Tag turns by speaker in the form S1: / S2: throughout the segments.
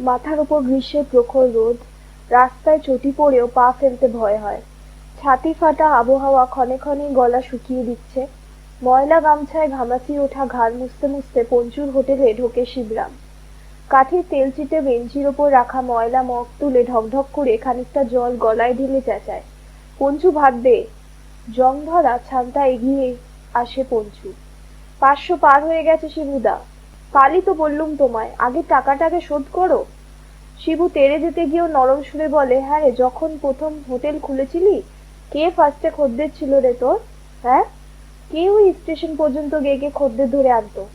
S1: মাথার উপর গ্রীষ্মের প্রখর রোদ, রাস্তায় চটি পড়েও পা ফেলতে ভয় হয়। ছাতি ফাটা আবহাওয়া ক্ষণে ক্ষণে গলা শুকিয়ে দিচ্ছে। ময়লা গামছায় ঘামাচি ওঠা ঘাড় মুছতে মুছতে পঞ্চুর হোটেলে ঢোকে শিবরাম। কাঠের তেলচিটে বেঞ্চির ওপর রাখা ময়লা মগ তুলে ঢকঢক করে খানিকটা জল গলায় ঢেলে চেঁচায়। পঞ্চু দে। জং ধরা ছানটা এগিয়ে আসে পঞ্চু পাঁচশো পার হয়ে গেছে শিবুদা কালই তো বললুম তোমায়, আগে টাকাটাকে শোধ করো। শিবু তেড়ে যেতে গিয়েও নরম সুরে বলে হ্যাঁ রে, যখন প্রথম হোটেল খুলেছিলি, কে ফার্স্টে খদ্দের ছিল রে তোর? হ্যাঁ? কে ওই স্টেশন পর্যন্ত গিয়ে গিয়ে খদ্দের ধরে আনতো?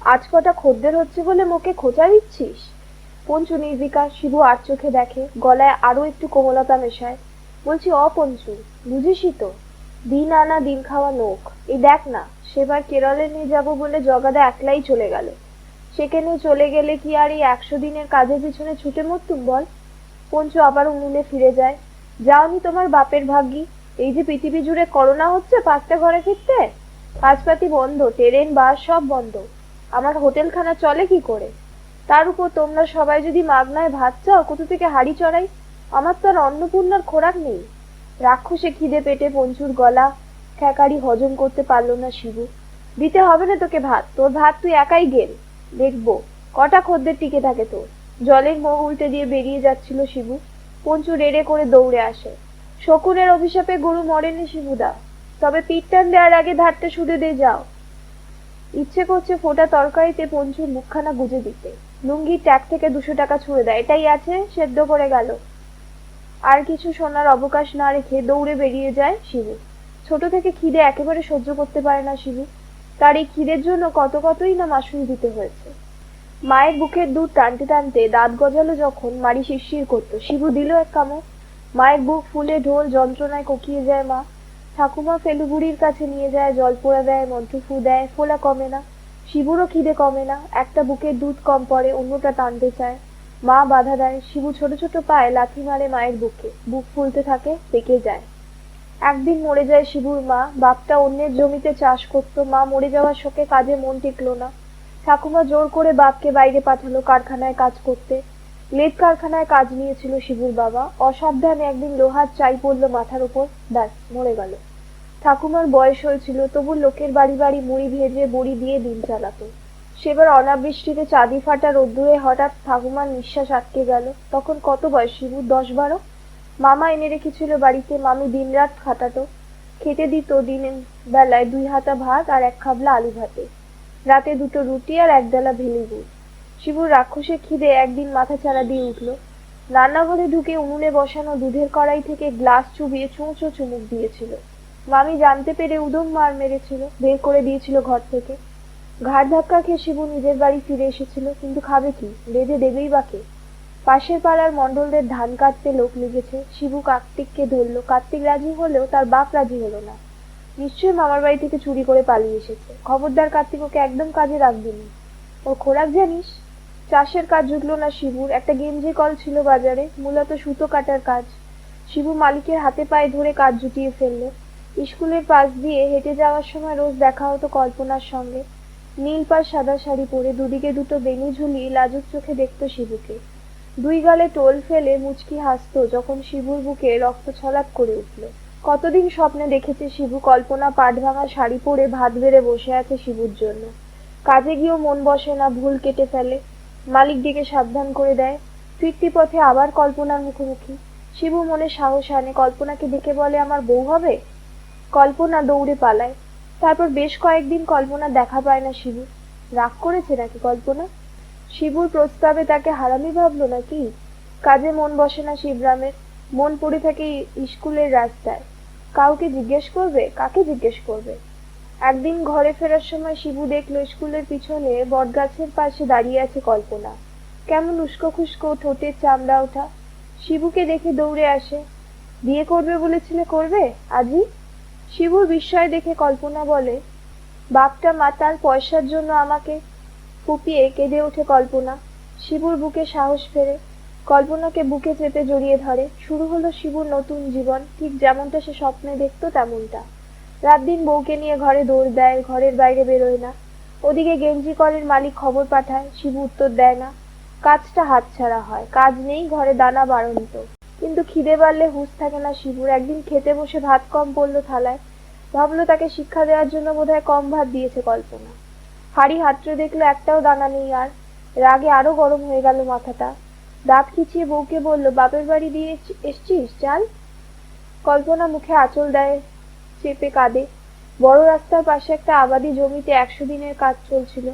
S1: আজ কটা খদ্দের হচ্ছে বলে মুখে খোঁচা দিচ্ছিস? পঞ্চু, নির্বিকার। শিবু আর চোখে দেখে, গলায় আরও একটু কোমলতা মেশায়। বলছি অপঞ্চু পঞ্চু, বুঝিসই তো। দিন আনা দিন খাওয়া নোক এই দেখ না, সেবার কেরলে নিয়ে যাব বলে জগাদা একলাই চলে গেল। সেখানে চলে গেলে কি আর এই একশো দিনের কাজের পিছনে ছুটে মরতুম বল? পঞ্চু আবার উনুনে ফিরে যায়। যাওনি তোমার বাপের ভাগ্যি? এই যে পৃথিবী জুড়ে করোনা হচ্ছে পাঁচটা ঘরে ফিরতে? কাজপাতি বন্ধ, ট্রেন, বাস সব বন্ধ। আমার হোটেলখানা চলে কি করে? তার উপর তোমরা সবাই যদি মাগনায় ভাত চাও, কোথা থেকে হাড়ি চড়াই? আমার তো আর অন্নপূর্ণার খোরাক নেই। রাক্ষসে খিদে পেটে পঞ্চুর গলা খ্যাকারি হজম করতে পারল না শিবু। দিতে হবে না তোকে ভাত, তোর ভাত তুই একাই গেল। দেখব, কটা খদ্দের টিকে থাকে তোর। জলের মুখ উল্টে দিয়ে বেরিয়ে যাচ্ছিল শিবু। পঞ্চু রেড়ে করে দৌড়ে আসে। শকুনের অভিশাপে গরু মরেনি শিবুদা। তবে পিঠ টান দেওয়ার আগে ধারটা শুধে দিয়ে যাও। ইচ্ছে করছে ফোটা তরকারিতে পঞ্চুর মুখখানা গুজে দিতে। লুঙ্গির ট্যাগ থেকে দুশো টাকা ছুঁড়ে দেয়। এটাই আছে, সেদ্ধ করে গেল। আর কিছু শোনার অবকাশ না রেখে দৌড়ে বেরিয়ে যায় শিবু। ছোট থেকে খিদে একেবারে সহ্য করতে পারে না শিবু। তার এই খিদের জন্য কত কতই না মাসুল দিতে হয়েছে। মায়ের বুকের দুধ টানতে টানতে দাঁত গজালো যখন মারি শিরশির করতো। শিবু দিল এক কামড়। মায়ের বুক ফুলে ঢোল যন্ত্রণায় কোকিয়ে যায় মা। ঠাকুমা ফেলুগুড়ির কাছে নিয়ে যায়, জল পোড়া দেয়, মন্ত্র ফু দেয়, ফোলা কমে না। শিবুরও খিদে কমে না। একটা বুকের দুধ কম পড়ে, অন্যটা টানতে চায়। মা বাধা দেয়, শিবু ছোট ছোট পায়ে লাথি মারে মায়ের বুকে। বুক ফুলতে থাকে, পেকে যায়। একদিন মরে যায় শিবুর মা, বাপটা অন্যের জমিতে চাষ করতো, মা মরে যাওয়ার শোকে কাজে মন টিকলো না। ঠাকুমা জোর করে বাপকে বাইরে পাঠালো কারখানায় কাজ করতে। লেদ কারখানায় কাজ নিয়েছিল শিবুর বাবা। অসাবধানে একদিন লোহার চাই পড়ল মাথার উপর, ব্যাস, মরে গেল। ঠাকুমার বয়স হয়েছিল, তবু লোকের বাড়ি বাড়ি মুড়ি ভেজে বড়ি দিয়ে দিন চালাতো। সেবার অনাবৃষ্টিতে চাঁদি ফাটা রোদ্দুরে হঠাৎ ঠাকুমার নিঃশ্বাস আটকে গেল। তখন কত বয়স শিবুর দশ বারো? মামা এনে রেখেছিল বাড়িতে, মামি দিনরাত খাটাতো। খেতে দিত দিনের বেলায় দুই হাতা ভাত আর এক খাবলা আলু ভাতে। রাতে দুটো রুটি আর এক ডালা ভেলি গুড় শিবুর রাক্ষসের খিদে একদিন মাথা চারা দিয়ে উঠল। রান্নাঘরে ঢুকে উনুনে বসানো দুধের কড়াই থেকে গ্লাস চুবিয়ে চুঁচো চুমুক দিয়েছিল। মামি জানতে পেরে উদম মার মেরেছিল, বের করে দিয়েছিল ঘর থেকে। ঘাড় ধাক্কা খেয়ে শিবু নিজের বাড়ি ফিরে এসেছিল, কিন্তু খাবে কি? বেঁধে দেবেই বাকে। পাশের পাড়ার মণ্ডলদের ধান কাটতে লোক লেগেছে। শিবু কার্তিককে ধরলো। কার্তিক রাজি হলেও তার বাপ রাজি হলো না। নিশ্চয়ই মামার বাড়ি থেকে চুরি করে পালিয়ে এসেছে। খবরদার কার্তিক ওকে একদম কাজে রাখবি না। ওর খোরাক জানিস? চাষের কাজ জুটলো না শিবুর। একটা গেঞ্জি কল ছিল বাজারে, মূলত সুতো কাটার কাজ। শিবু মালিকের হাতে পায়ে ধরে কাজ জুটিয়ে ফেলল। স্কুলের পাশ দিয়ে হেঁটে যাওয়ার সময় রোজ দেখা হতো কল্পনার সঙ্গে। নীল পাড় সাদা শাড়ি পরে দুদিকে দুটো বেনি ঝুলিয়ে লাজুক চোখে দেখতো শিবুকে। দুই গালে টোল ফেলে মুচকি হাসতো যখন শিবুর বুকে রক্ত ছলাপ করে উঠল। কতদিন স্বপ্নে দেখেছে শিবু কল্পনা পাট ভাঙা শাড়ি পরে ভাত বেড়ে বসে আছে শিবুর জন্য। কাজে গিয়েও মন বসে না, ভুল কেটে ফেলে। মালিক দিকে সাবধান করে দেয়। ফিরতি পথে আবার কল্পনার মুখোমুখি। শিবু মনে সাহস আনে, কল্পনাকে দেখে বলে, আমার বউ হবে? কল্পনা দৌড়ে পালায়। তারপর বেশ কয়েকদিন কল্পনা দেখা পায় না শিবু। রাগ করেছে নাকি কল্পনা? শিবুর প্রস্তাবে তাকে হারামি ভাবলো নাকি? কাজে মন বসে না শিবরামের। মন পড়ে থাকে স্কুলের রাস্তায়। কাউকে জিজ্ঞেস করবে? কাকে জিজ্ঞেস করবে? একদিন ঘরে ফেরার সময় শিবু দেখল স্কুলের পিছনে বটগাছের পাশে দাঁড়িয়ে আছে কল্পনা। কেমন উস্কো খুস্কো ঠোঁটের চামড়া ওঠা। শিবুকে দেখে দৌড়ে আসে। বিয়ে করবে বলেছিলে করবে? আজই শিবুর বিস্ময় দেখে কল্পনা বলে, বাপটা মাতাল পয়সার জন্য আমাকে ফুপিয়ে কেঁদে ওঠে কল্পনা। শিবুর বুকে সাহস ফেরে, কল্পনাকে বুকে চেপে জড়িয়ে ধরে। শুরু হলো শিবুর নতুন জীবন, ঠিক যেমনটা সে স্বপ্নে দেখতো তেমনটা। রাত দিন বউকে নিয়ে ঘরে দৌড় দেয়, ঘরের বাইরে বেরোয় না। ওদিকে গেঞ্জি কলের মালিক খবর পাঠায়, শিবু উত্তর দেয় না। কাজটা হাতছাড়া হয়, কাজ নেই, ঘরে দানা বাড়ন্ত। কিন্তু খিদে বাড়লে হুঁশ থাকে না শিবুর। একদিন খেতে বসে ভাত কম পড়ল থালায়। ভাবলো তাকে শিক্ষা দেওয়ার জন্য বোধহয় কম ভাত দিয়েছে কল্পনা। হাড়ি হাতড়ে দেখল একটাও দানা নেই আর। রাগে আরও গরম হয়ে গেল মাথাটা। দাঁত খিচিয়ে বউকে বলল, বাপের বাড়ি দিয়ে এস- এসছিস? চাল। কল্পনা মুখে আঁচল দেয়, চেপে কাঁদে। বড় রাস্তার পাশে একটা আবাদি জমিতে একশো দিনের কাজ চলছিল।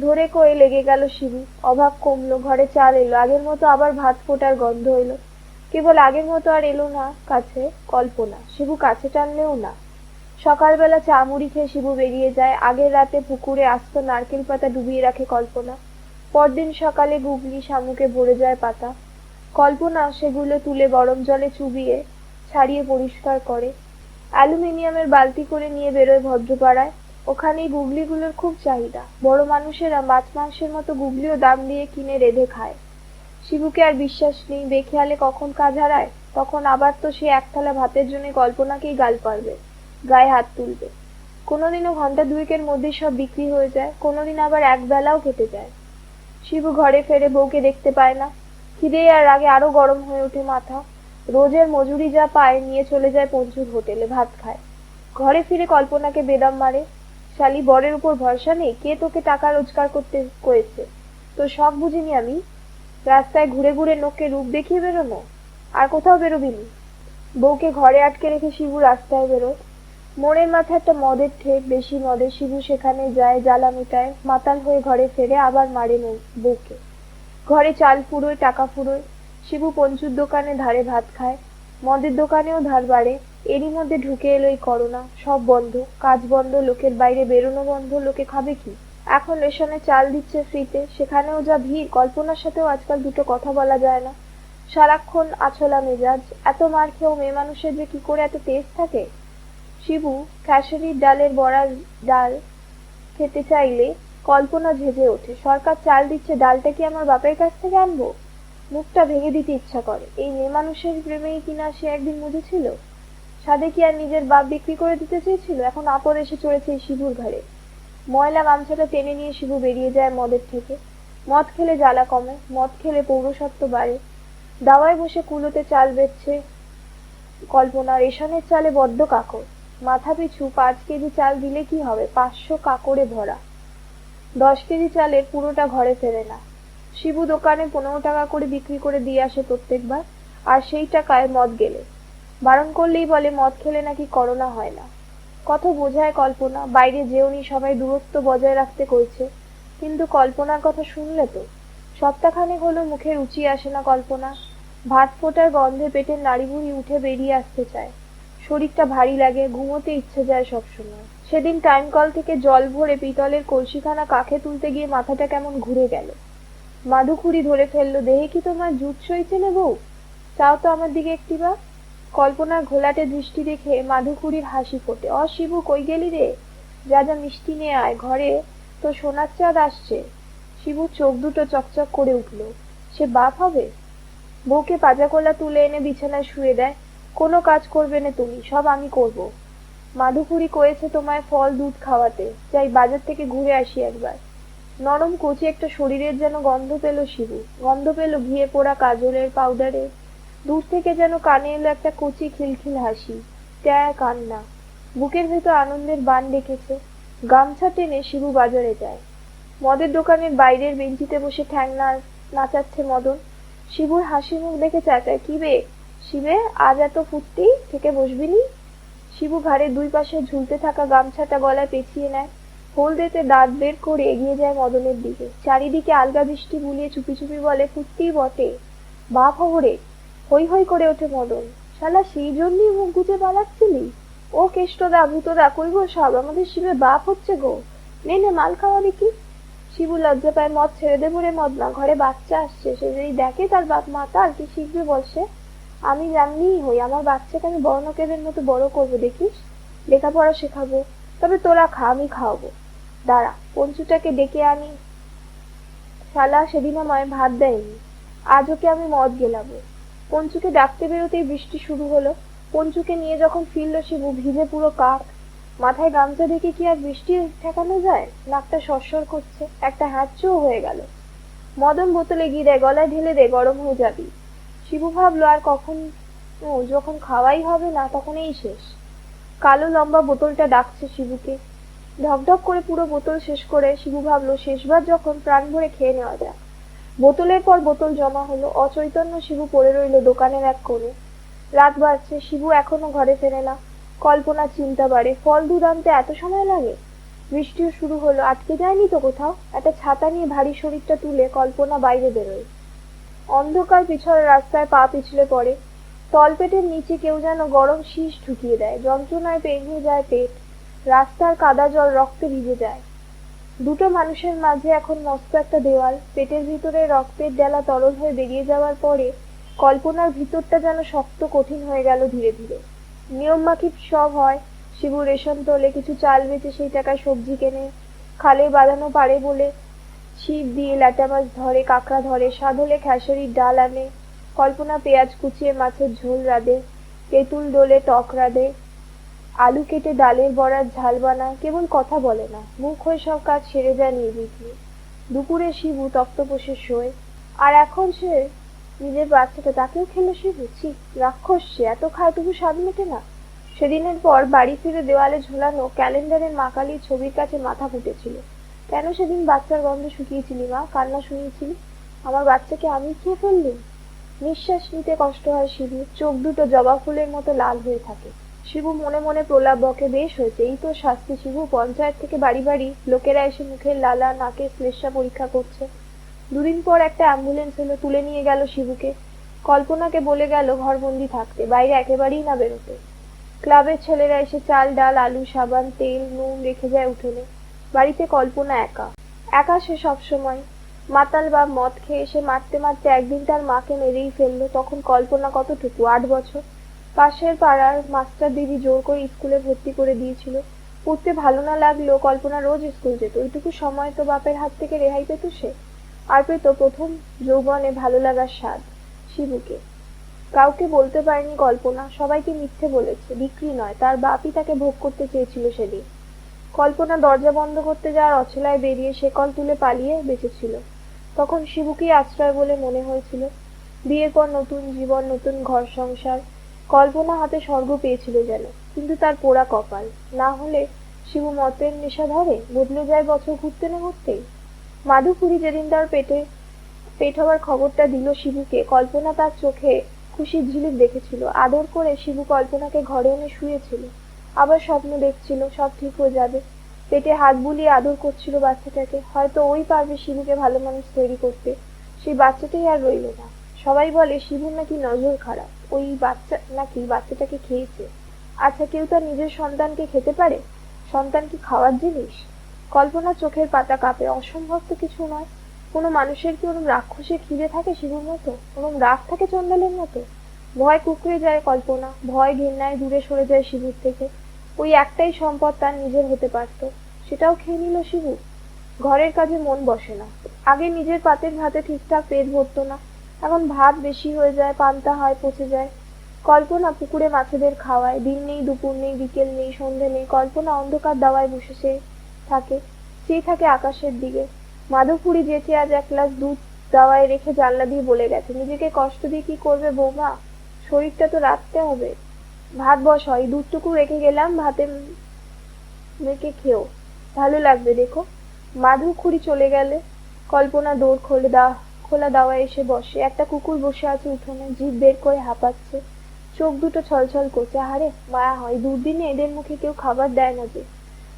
S1: ধরে কয়ে লেগে গেল শিবু। অভাব কমলো, ঘরে চাল এলো। আগের মতো আবার ভাত ফোটার গন্ধ এলো। কেবল আগের মতো আর এলো না কাছে, কল্পনা। শিবু কাছে টানলেও না। সকালবেলা চা মুড়ি খেয়ে শিবু বেরিয়ে যায়। আগের রাতে পুকুরে আস্ত নারকেল পাতা ডুবিয়ে রাখে কল্পনা। পরদিন সকালে গুগলি শামুকে ভরে যায় পাতা। কল্পনা সেগুলো তুলে গরম জলে চুবিয়ে, ছাড়িয়ে পরিষ্কার করে। অ্যালুমিনিয়ামের বালতি করে নিয়ে বেরোয় ভদ্রপাড়ায়। ওখানেই গুগলিগুলোর খুব চাহিদা। বড় মানুষেরা মাছ মাংসের মতো গুগলিও দাম দিয়ে কিনে রেঁধে খায়। শিবুকে আর বিশ্বাস নেই। বেখেয়ালে কখন কাজ হারায়, তখন আবার তো সে এক থালা ভাতের জন্য কল্পনাকেই গাল পারবে গায়ে হাত তুলবে। কোনোদিনও ঘণ্টা দুয়েকের মধ্যে সব বিক্রি হয়ে যায়, কোনোদিন আবার এক বেলাও কেটে যায়। শিবু ঘরে ফেরে বউকে দেখতে পায় না। খিদে আর আগে আরও গরম হয়ে ওঠে মাথা। রোজের মজুরি যা পায়, নিয়ে চলে যায় পঞ্চুর হোটেলে ভাত খায়। ঘরে ফিরে কল্পনাকে বেদাম মারে। শালি বরের উপর ভরসা নেই, কে তোকে টাকা রোজগার করতে করেছে? তো সব বুঝিনি আমি? রাস্তায় ঘুরে ঘুরে নোকে রূপ দেখিয়ে বেরোনো? আর কোথাও বেরোবি নি বউকে ঘরে আটকে রেখে শিবু রাস্তায় বেরোয়। মোড়ের মাথায় একটা মদের ঠেক, বেশি মদের শিবু সেখানে যায়, জ্বালা মেটায়, মাতাল হয়ে ঘরে ফেরে আবার মারে বউকে। ঘরে চাল ফুরোয়, টাকা ফুরোয়। শিবু পঞ্চুর দোকানে ধারে ভাত খায়। মদের দোকানেও ধার বাড়ে। এরই মধ্যে ঢুকে এলো এই করোনা। সব বন্ধ। কাজ বন্ধ, লোকের বাইরে বেরোনো বন্ধ। লোকে খাবে কি? এখন রেশনে চাল দিচ্ছে ফ্রিতে। সেখানেও যা ভিড়, কল্পনার সাথেও আজকাল দুটো কথা বলা যায় না। সারাক্ষণ আছলা মেজাজ। এত মার খেয়েও মেয়ে মানুষের যে কি করে এত তেজ থাকে? শিবু খেসারির ডালের বড়ার ডাল খেতে চাইলে কল্পনা ঝেঁঝে ওঠে। সরকার চাল দিচ্ছে, ডালটা কি আমার বাপের কাছ থেকে আনব? মুখটা ভেঙে দিতে ইচ্ছা করে। এই মেয়ে মানুষের প্রেমেই কিনা সে একদিন বুঝেছিল সাদে কি আর নিজের বাপ বিক্রি করে দিতে চেয়েছিল? এখন আপদ এসে চড়েছে এই শিবুর ঘরে। ময়লা গামছাটা টেনে নিয়ে শিবু বেরিয়ে যায় মদের থেকে। মদ খেলে জ্বালা কমে, মদ খেলে পৌরসত্ব বাড়ে। দাওয়ায় বসে কুলোতে চাল বেচছে কল্পনা, রেশনের চালে বড্ড কাকড় মাথা পিছু পাঁচ কেজি চাল দিলে কি হবে? পাঁচশো কাকড়ে ভরা। দশ কেজি চালের পুরোটা ঘরে ফেরে না। শিবু দোকানে পনেরো টাকা করে বিক্রি করে দিয়ে আসে প্রত্যেকবার, আর সেই টাকায় মদ গেলে। বারণ করলেই বলে, মদ খেলে নাকি করোনা হয় না। কত বোঝায় কল্পনা, বাইরে যেওনি সবাই দূরত্ব বজায় রাখতে কইছে। কিন্তু কল্পনার কথা শুনলে তো? সপ্তাহখানেক হলো মুখে রুচি আসে না কল্পনা। ভাত ফোটার গন্ধে পেটের নাড়িভুড়ি উঠে বেরিয়ে আসতে চায়। শরীরটা ভারী লাগে, ঘুমোতে ইচ্ছে যায় সবসময়। সেদিন টাইম কল থেকে জল ভরে পিতলের কলসিখানা কাখে তুলতে গিয়ে মাথাটা কেমন ঘুরে গেল। মাধুখুড়ি ধরে ফেলল, দেহে কি তোমার জুট সইছে না বউ? চাও তো আমার দিকে একটি একটিবার। কল্পনার ঘোলাটে দৃষ্টি দেখে মাধুকুড়ির হাসি ফোটে। অ, শিবু, কই গেলি রে? যা যা মিষ্টি নিয়ে আয়, ঘরে তো সোনার চাঁদ আসছে। শিবু চোখ দুটো চকচক করে উঠল। সে বাপ হবে? বউকে পাজাকোলা তুলে এনে বিছানায় শুয়ে দেয়। কোনো কাজ করবে না তুমি, সব আমি করব। মাধুকুড়ি কয়েছে তোমায় ফল, দুধ খাওয়াতে। যাই, বাজার থেকে ঘুরে আসি একবার। নরম কচি একটা শরীরের যেন গন্ধ পেল শিবু। গন্ধ পেল ঘিয়ে পোড়া কাজলের পাউডারের দূর থেকে যেন কানে এলো একটা কচি খিলখিল হাসি। ট্যা, কান্না। বুকের ভেতর আনন্দের বান ডেকেছে। গামছা টেনে শিবু বাজারে যায়। মদের দোকানের বাইরের বেঞ্চিতে বসে ঠ্যাং নাচাচ্ছে মদন। শিবুর হাসি মুখ দেখে চাচায়, কি বে? শিবে, আজ এত ফুর্তি? থেকে বসবি নি? শিবু ঘাড়ে দুই পাশে ঝুলতে থাকা গামছাটা গলায় পেঁচিয়ে নেয়। হলদেতে দাঁত বের করে এগিয়ে যায় মদনের দিকে। চারিদিকে আলগা দৃষ্টি বুলিয়ে চুপি চুপি বলে, ফুর্তি বটে। বাপ হবরে হই হই করে ওঠে মদন। শালা, সেই জন্যই মুখ গুজে পালাচ্ছিলি? ও কেষ্টদা, ভূতদা, কই গো সব? আমাদের শিবে বাপ হচ্ছে গো। নে নে, মাল খাওয়া দেখি। শিবু লজ্জা পায়, মদ ছেড়ে দেবো রে মদ না। ঘরে বাচ্চা আসছে, সে যদি দেখে তার বাপ মাতা আর কি শিখবে বলছে আমি জানলেই হই, আমার বাচ্চাকে আমি বর্ণকেদের মতো বড় করব, দেখিস? লেখাপড়া শেখাবো, তবে তোরা খা, আমি খাওয়াবো। দাঁড়া, পঞ্চুটাকে ডেকে আনি। শালা সেদিন আমায় ভাত দেয়নি। আজ ওকে আমি মদ গেলাবো। পঞ্চুকে ডাকতে বেরোতেই বৃষ্টি শুরু হলো। পঞ্চুকে নিয়ে যখন ফিরল শিবু ভিজে পুরো কাক। মাথায় গামছা দেখে কি আর বৃষ্টি ঠেকানো যায়? নাকটা সরসর করছে, একটা হ্যাচও হয়ে গেল। মদন বোতলে গিয়ে দেয়, গলায় ঢেলে দে, গরম হয়ে যাবি। শিবু ভাবলো, আর কখন? ও যখন খাওয়াই হবে না তখন এই শেষ। কালো লম্বা বোতলটা ডাকছে শিবুকে। ঢকঢক করে পুরো বোতল শেষ করে শিবু ভাবলো, শেষবার যখন প্রাণ ভরে খেয়ে নেওয়া যাক। বোতলের পর বোতল জমা হলো। অচৈতন্য শিবু পড়ে রইল দোকানের এক কোণে। রাত বাড়ছে শিবু এখনও ঘরে ফেরে না। কল্পনা চিন্তা বাড়ে, ফল দুধ আনতে এত সময় লাগে? বৃষ্টিও শুরু হলো, আটকে যায়নি তো কোথাও? একটা ছাতা নিয়ে ভারী শরীরটা তুলে কল্পনা বাইরে বেরোয়। অন্ধকার পিছনের রাস্তায় পা পিছলে পড়ে। তলপেটের নিচে কেউ যেন গরম শীষ ঢুকিয়ে দেয়। যন্ত্রণায় পেরিয়ে যায় পেট। রাস্তার কাদা জল রক্তে ভিজে যায়। দুটো মানুষের মাঝে এখন মস্ত একটা দেওয়াল। পেটের ভিতরে রক্তের ডেলা তরল হয়ে বেরিয়ে যাওয়ার পরে কল্পনার ভিতরটা যেন শক্ত কঠিন হয়ে গেল ধীরে ধীরে। নিয়ম মাফিক সব হয়। শিবু রেশন তোলে, কিছু চাল বেচে সেই টাকায় সবজি কেনে, খালে বাঁধানো পারে বলে ছিপ দিয়ে ল্যাটা মাছ ধরে, কাঁকড়া ধরে স্বাদ হলে খেসারির ডাল আনে, কল্পনা পেঁয়াজ কুচিয়ে মাছের ঝোল রাঁধে, তেঁতুল ডোলে টক রাঁধে আলু কেটে ডালের বড়ার ঝাল বানায়, কেবল কথা বলে না। মুখ হয়ে সব কাজ সেরে যায় নির্বিঘ্নে। দুপুরে শিবু তক্তপোষে শোয়। আর এখন সে নিজের বাচ্চাটা, তাকেও খেলে শিবু? ছি, রাক্ষস সে, এত তবু স্বাদ মেটে না। সেদিনের পর বাড়ি ফিরে দেওয়ালে ঝোলানো ক্যালেন্ডারের মা কালীর ছবির কাছে মাথা ফুটেছিল। কেন সেদিন বাচ্চার গন্ধ শুকিয়েছিলি মা? কান্না শুনিয়েছিলি? আমার বাচ্চাকে আমি খেয়ে ফেললুম? নিঃশ্বাস নিতে কষ্ট হয় শিবু চোখ দুটো জবা ফুলের মতো লাল হয়ে থাকে। শিবু মনে মনে প্রলাপ বকে, বেশ হয়েছে, এই তো শাস্তি শিবু। পঞ্চায়েত থেকে বাড়ি বাড়ি লোকেরা এসে মুখের লালা নাকে শ্লেষা পরীক্ষা করছে। দুদিন পর একটা অ্যাম্বুলেন্স এলো, তুলে নিয়ে গেল শিবুকে। কল্পনাকে বলে গেল, ঘরবন্দি থাকতে, বাইরে একেবারেই না বেরোতে। ক্লাবের ছেলেরা এসে চাল, ডাল, আলু, সাবান, তেল, নুন রেখে যায় উঠোনে। বাড়িতে কল্পনা একা। একা সে সবসময়। মাতাল বা মদ খেয়ে এসে মারতে মারতে একদিন তার মাকে মেরেই ফেলল, তখন কল্পনা কতটুকু? আট বছর। পাশের পাড়ার মাস্টার দিদি জোর করে স্কুলে ভর্তি করে দিয়েছিল। পড়তে ভালো না লাগলেও কল্পনা রোজ স্কুল যেত। ওইটুকু সময় তো বাপের হাত থেকে রেহাই পেত সে। আর পেত প্রথম যৌবনে ভালো লাগার স্বাদ, শিবুকে। কাউকে বলতে পারেনি কল্পনা, সবাইকে মিথ্যে বলেছে, বিক্রি নয়, তার বাপই তাকে ভোগ করতে চেয়েছিল সেদিন। কল্পনা দরজা বন্ধ করতে যাওয়ার অছলায় বেরিয়ে শেকল তুলে পালিয়ে বেঁচেছিল। তখন শিবুকেই আশ্রয় বলে মনে হয়েছিল। বিয়ের পর নতুন জীবন, নতুন ঘর সংসার কল্পনা হাতে স্বর্গ পেয়েছিল যেন, কিন্তু তার পোড়া কপাল। না হলে শিবু মতের নেশা ধরে, বদলে যায় বছর ঘুরতে না ঘুরতেই মাধুপুরি যেদিন তার পেটে, পেট হওয়ার খবরটা দিল শিবুকে, কল্পনা তার চোখে খুশির ঝিলিক দেখেছিল। আদর করে শিবু কল্পনাকে ঘরে এনে শুয়েছিল। আবার স্বপ্ন দেখছিল, সব ঠিক হয়ে যাবে। পেটে হাত বুলিয়ে আদর করছিল বাচ্চাটাকে। হয়তো ওই পারবে শিবুকে ভালো মানুষ তৈরি করতে। সেই বাচ্চাটাই আর রইল না। সবাই বলে, শিবুর নাকি নজর খারাপ? ওই বাচ্চা, নাকি বাচ্চাটাকে খেয়েছে? আচ্ছা কেউ তার নিজের সন্তানকে খেতে পারে? সন্তান কি খাওয়ার জিনিস? কল্পনা চোখের পাতা কাঁপে, অসম্ভব তো কিছু নয়। কোনো মানুষের কি ওরম রাক্ষসে খিদে থাকে শিবুর মতো? ওরম রাগ থাকে চন্ডালের মতো? ভয় কুকড়ে যায় কল্পনা, ভয় ঘেন্নায় দূরে সরে যায় শিবুর থেকে। ওই একটাই সম্পদ তার নিজের হতে পারত, সেটাও খেয়ে নিল শিবু। ঘরের কাজে মন বসে না। আগে নিজের পাতের ভাতে ঠিকঠাক পেট ভরতো না। এখন ভাত বেশি হয়ে যায়, পান্তা হয়, পচে যায়। কল্পনা পুকুরে মাছেদের খাওয়ায়। দিন নেই, দুপুর নেই, বিকেল নেই, সন্ধে নেই। কল্পনা অন্ধকার দাওয়ায় বসে সে থাকে। চেয়ে থাকে আকাশের দিকে। মাধবপুরি যেচে আজ এক গ্লাস দুধ দাওয়ায় রেখে জানলা দিয়ে বলে গেছে, নিজেকে কষ্ট দিয়ে কি করবে বৌমা? শরীরটা তো রাখতে হবে। ভাত বস, হয়, দুধটুকু রেখে গেলাম, ভাতে মেখে খেও। ভালো লাগবে, দেখো। মাধু খুড়ি চলে গেলে কল্পনা দৌড় খোলে দা খোলা দাওয়া এসে বসে। একটা কুকুর বসে আছে উঠোনে, জিভ বের করে হাঁপাচ্ছে। চোখ দুটো ছলছল করছে। আহারে, মায়া হয় দুদিনে এদের মুখে কেউ খাবার দেয় না যে।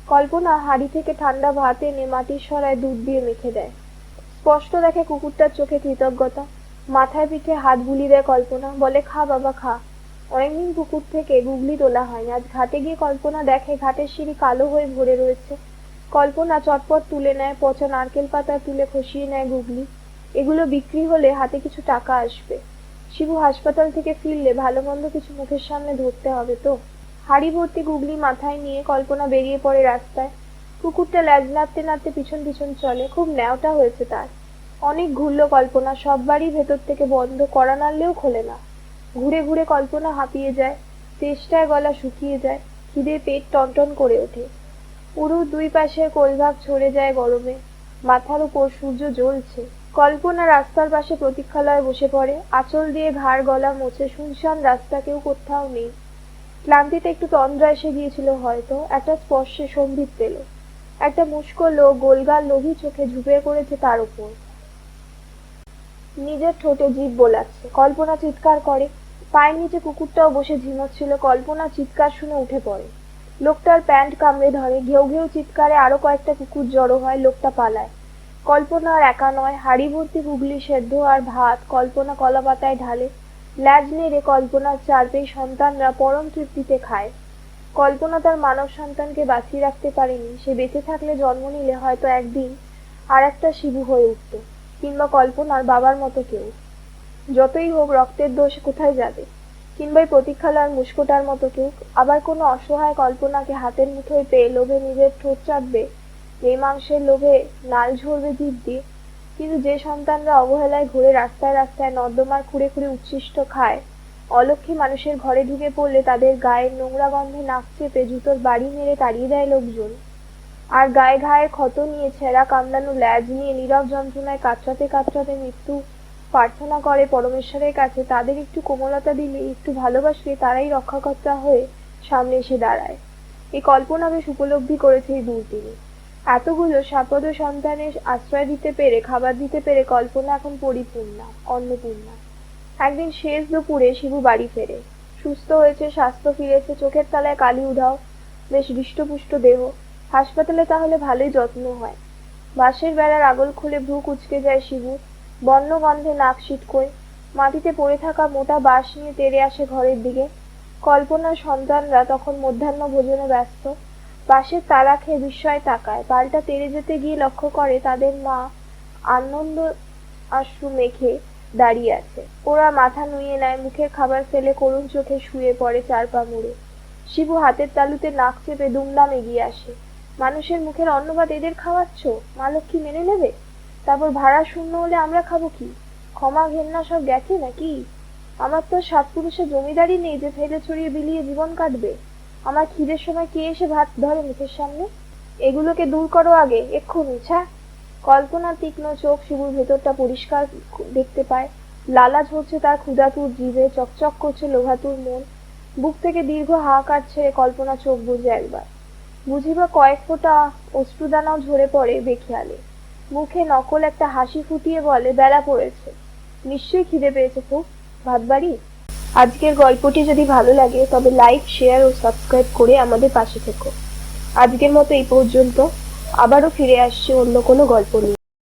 S1: কল্পনা হাড়ি থেকে ঠান্ডা ভাত এনে মাটির সরায় দুধ দিয়ে মেখে দেয়। স্পষ্ট দেখে কুকুরটার চোখে কৃতজ্ঞতা। মাথায় পিঠে হাত বুলিয়ে দেয় কল্পনা। বলে, খা বাবা, খা। অনেকদিন পুকুর থেকে গুগলি তোলা হয়নি। আজ ঘাটে গিয়ে কল্পনা দেখে ঘাটের সিঁড়ি কালো হয়ে ভরে রয়েছে। কল্পনা চটপট তুলে নেয়, পচা নারকেল পাতা তুলে খসিয়ে নেয় গুগলি। এগুলো বিক্রি হলে হাতে কিছু টাকা আসবে। শিবু হাসপাতাল থেকে ফিরলে ভালো মন্দ কিছু মুখের সামনে ধরতে হবে তো? হাড়ি ভর্তি গুগলি মাথায় নিয়ে কল্পনা বেরিয়ে পড়ে রাস্তায়। কুকুরটা ল্যাজ নাড়তে নাড়তে পিছন পিছন চলে, খুব ন্যাওটা হয়েছে তার। অনেক ঘুরলো কল্পনা, সব বাড়ি ভেতর থেকে বন্ধ করা নাড়লেও খোলে না। ঘুরে ঘুরে কল্পনা হাঁপিয়ে যায় চেষ্টায় গলা শুকিয়ে যায়, খিদে পেট টনটন করে ওঠে। পুরো দুই পাশের কোলভাগ ছড়ে যায় গরমে, মাথার উপর সূর্য জ্বলছে। কল্পনা রাস্তার পাশে প্রতীক্ষালয়ে বসে পড়ে। আঁচল দিয়ে ঘাড় গলা মুছে শুনশান রাস্তা কেউ কোথাও নেই। ক্লান্তিতে একটু তন্দ্রা এসে গিয়েছিল হয়তো। একটা স্পর্শে সম্বিত পেল। একটা মুস্কো লোক গোলগাল লোভী চোখে ঝুঁকে পড়েছে তার উপর। নিজের ঠোঁটে জিভ বোলাচ্ছে। কল্পনা চিৎকার করে। পায়ের নিচে কুকুরটাও বসে ঝিমোচ্ছিল। কল্পনা চিৎকার শুনে উঠে পড়ে। লোকটার প্যান্ট কামড়ে ধরে। ঘেউ ঘেউ চিৎকারে আরও কয়েকটা কুকুর জড়ো হয়। লোকটা পালায়। কল্পনা আর একা নয় হাড়ি ভর্তি গুগলি সেদ্ধ আর ভাত কল্পনা কলা পাতায় ঢালে, ল্যাজ নেড়ে কল্পনার চারপেয়ে সন্তানরা পরম তৃপ্তিতে খায়। কল্পনা তার মানব সন্তানকে বাঁচিয়ে রাখতে পারেনি, সে বেঁচে থাকলে জন্ম নিলে হয়তো একদিন আর একটা শিবু হয়ে উঠত, কিংবা কল্পনার বাবার মতো কেউ। যতই হোক রক্তের দোষ কোথায় যাবে? কিংবা এই প্রতীক্ষালয়ের মুস্কোটার মতো কেউ, আবার কোনো অসহায় কল্পনাকে হাতের মুঠোয় পেয়ে লোভে নিজের ঠোঁট চাটবে এই মাংসের লোভে নাল ঝরবে জিভ দিয়ে কিন্তু যে সন্তানরা অবহেলায় ঘুরে রাস্তায় রাস্তায় নর্দমার খুঁড়ে খুঁড়ে উচ্ছিষ্ট খায় অলক্ষী মানুষের ঘরে ঢুকে পড়লে তাদের গায়ের নোংরা গন্ধে নাক চেপে জুতোর বাড়ি মেরে তাড়িয়ে দেয় লোকজন। আর গায়ে ঘায়ের ক্ষত নিয়ে ছেঁড়া কামড়ানো ল্যাজ নিয়ে নীরব যন্ত্রণায় কাতরাতে কাতরাতে মৃত্যু প্রার্থনা করে পরমেশ্বরের কাছে, তাদের একটু কোমলতা দিলে, একটু ভালোবাসলে তারাই রক্ষাকর্তা হয়ে সামনে এসে দাঁড়ায়। এই কল্পনা বেশ উপলব্ধি করেছে এই দূর তিনি এতগুলো সাপদ সন্তানের আশ্রয় দিতে পেরে, খাবার দিতে পেরে কল্পনা এখন পরিপূর্ণা, অন্নপূর্ণা। একদিন শেষ দুপুরে শিবু বাড়ি ফেরে। সুস্থ হয়েছে, স্বাস্থ্য ফিরেছে, চোখের তলায় কালি উধাও। বেশ হৃষ্টপুষ্ট দেহ। হাসপাতালে তাহলে ভালোই যত্ন হয়। বাঁশের বেড়ার আগল খুলে ভ্রু কুচকে যায় শিবু। বন্য গন্ধে নাক ছিটকোয় মাটিতে পড়ে থাকা মোটা বাঁশ নিয়ে তেড়ে আসে ঘরের দিকে। কল্পনার সন্তানরা তখন মধ্যাহ্ন ভোজনে ব্যস্ত। বাঁশের তালা খেয়ে বিস্ময় তাকায়। পাল্টা তেড়ে যেতে গিয়ে লক্ষ্য করে তাদের মা আনন্দ আশ্রু মেখে দাঁড়িয়ে আছে। ওরা মাথা নুয়ে নেয়, মুখের খাবার ফেলে করুণ চোখে শুয়ে পড়ে চার পা মুড়ে। শিবু হাতের তালুতে নাক চেপে দুমদাম এগিয়ে আসে। মানুষের মুখের অন্নভাত এদের খাওয়াচ্ছ? মা লক্ষ্মী মেনে নেবে? তারপর ভাড়া শূন্য হলে আমরা খাব কি? ক্ষমা ঘেন্না সব গেছে নাকি? আমার তো সাত পুরুষের জমিদারি নেই যে ফেলে ছড়িয়ে বিলিয়ে জীবন কাটবে। আমার খিদের সময় কে এসে ভাত ধরে মুখের সামনে? এগুলোকে দূর করো আগে, এক্ষুনি, ছা। কল্পনা তীক্ষ্ণ চোখ শিবুর ভেতরটা পরিষ্কার দেখতে পায়। লালা ঝরছে তার ক্ষুধাতুর জিভে, চকচক করছে লোভাতুর মন। বুক থেকে দীর্ঘ হাহাকার ছেড়ে কল্পনা চোখ বুঝে একবার। বুঝি বা কয়েক ফোঁটা অশ্রুদানাও ঝরে পড়ে বেখেয়ালে। মুখে নকল একটা হাসি ফুটিয়ে বলে, বেলা পড়েছে। নিশ্চয়ই খিদে পেয়েছে খুব। ভাত বাড়ি? আজকের গল্পটি যদি ভালো লাগে, তবে লাইক শেয়ার ও সাবস্ক্রাইব করে আমাদের পাশে থেকো। আজকের মতো এই পর্যন্ত। আবারও ফিরে আসছি অন্য কোনো গল্প নিয়ে।